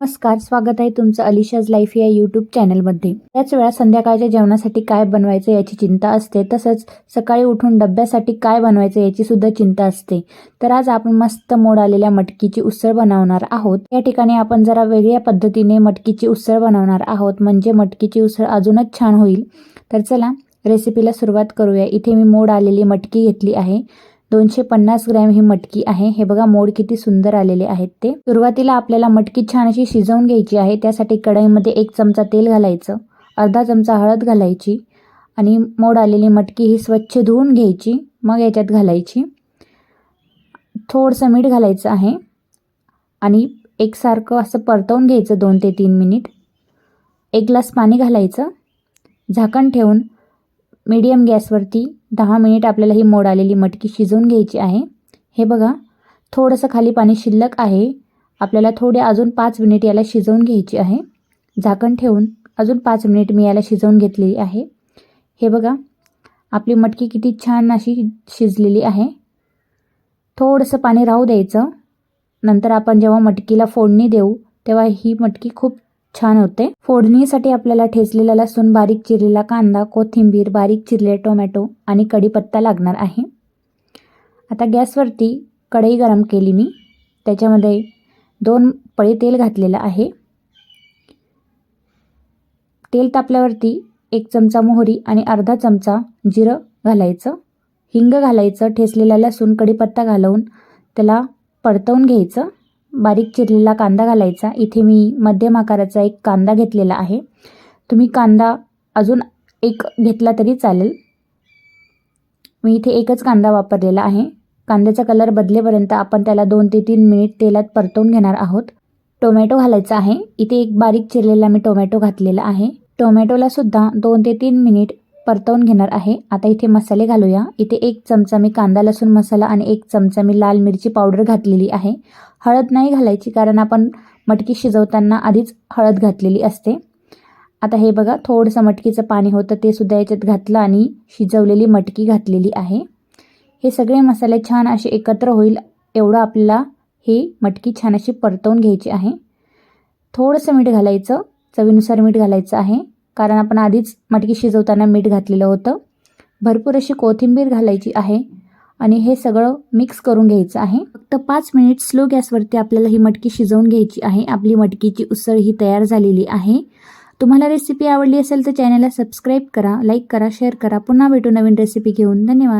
नमस्कार स्वागत आहे तुमचं अलिशाज लाईफ या यूट्यूब चॅनलमध्ये. त्याच वेळा संध्याकाळच्या जेवणासाठी काय बनवायचं याची चिंता असते तसंच सकाळी उठून डब्यासाठी काय बनवायचं याची सुद्धा चिंता असते. तर आज आपण मस्त मोड आलेल्या मटकीची उसळ बनवणार आहोत. या ठिकाणी आपण जरा वेगळ्या पद्धतीने मटकीची उसळ बनवणार आहोत. म्हणजे मटकीची उसळ अजूनच छान होईल. तर चला रेसिपीला सुरुवात करूया. इथे मी मोड आलेली मटकी घेतली आहे. दोनशे पन्नास ग्रॅम ही मटकी आहे. हे बघा मोड किती सुंदर आलेले आहेत ते. सुरुवातीला आपल्याला मटकी छान अशी शिजवून घ्यायची आहे. त्यासाठी कढईमध्ये एक चमचा तेल घालायचं अर्धा चमचा हळद घालायची आणि मोड आलेली मटकी ही स्वच्छ धुवून घ्यायची मग याच्यात घालायची. थोडंसं मीठ घालायचं आहे आणि एकसारखं असं परतवून घ्यायचं दोन ते तीन मिनिट. एक ग्लास पाणी घालायचं. झाकण ठेवून मीडियम गॅसवरती दहा मिनिट आपल्याला ही मोड आलेली मटकी शिजवून घ्यायची आहे. हे बघा थोडंसं खाली पाणी शिल्लक आहे. आपल्याला थोडे अजून पाच मिनिट याला शिजवून घ्यायची आहे. झाकण ठेवून अजून पाच मिनिट मी याला शिजवून घेतलेली आहे. हे बघा आपली मटकी किती छान अशी शिजलेली आहे. थोडंसं पाणी राहू द्यायचं. नंतर आपण जेव्हा मटकीला फोडणी देऊ तेव्हा ही मटकी खूप छान होते. फोडणीसाठी आपल्याला ठेचलेला लसूण बारीक चिरलेला कांदा कोथिंबीर बारीक चिरले टोमॅटो आणि कढीपत्ता लागणार आहे. आता गॅसवरती कढई गरम केली मी. त्याच्यामध्ये दोन पळी तेल घातलेलं आहे. तेल तापल्यावरती एक चमचा मोहरी आणि अर्धा चमचा जिरं घालायचं. हिंग घालायचं ठेचलेला लसूण कढीपत्ता घालवून त्याला परतवून घ्यायचं. बारीक चिरलेला कांदा घालायचा. इथे मी मध्यम आकाराचा एक कांदा घेतलेला आहे. तुम्ही कांदा अजून एक घेतला तरी चालेल. मी इथे एकच कांदा वापरलेला आहे. कांद्याचा कलर बदलेपर्यंत आपण त्याला दोन ते तीन मिनिट तेलात परतवून घेणार आहोत. टोमॅटो घालायचा आहे. इथे एक बारीक चिरलेला मी टोमॅटो घातलेला आहे. टोमॅटोला सुद्धा दोन ते तीन मिनिट परतवून घेणार आहे. आता इथे मसाले घालूया. इथे एक चमचा मी कांदा लसूण मसाला आणि एक चमचा मी लाल मिरची पावडर घातलेली आहे. हळद नाही घालायची कारण आपण मटकी शिजवताना आधीच हळद घातलेली असते. आता हे बघा थोडंसं मटकीचं पाणी होतं ते सुद्धा याच्यात घातलं आणि शिजवलेली मटकी घातलेली आहे. हे सगळे मसाले छान असे एकत्र होईल एवढं आपल्याला ही मटकी छान अशी परतवून घ्यायची आहे. थोडंसं मीठ घालायचं. चवीनुसार मीठ घालायचं आहे. कारण आपण आधीच मटकी शिजवताना मीठ घातलेलं होतं. भरपूर अशी कोथिंबीर घालायची आहे आणि हे सगळं मिक्स करून घ्यायचं आहे. फक्त पाच मिनिट स्लो गॅसवरती आपल्याला ही मटकी शिजवून घ्यायची आहे. आपली मटकीची उसळ ही तयार झालेली आहे. तुम्हाला रेसिपी आवडली असेल तर चॅनलला सबस्क्राईब करा लाईक करा शेअर करा. पुन्हा भेटू नवीन रेसिपी घेऊन. धन्यवाद.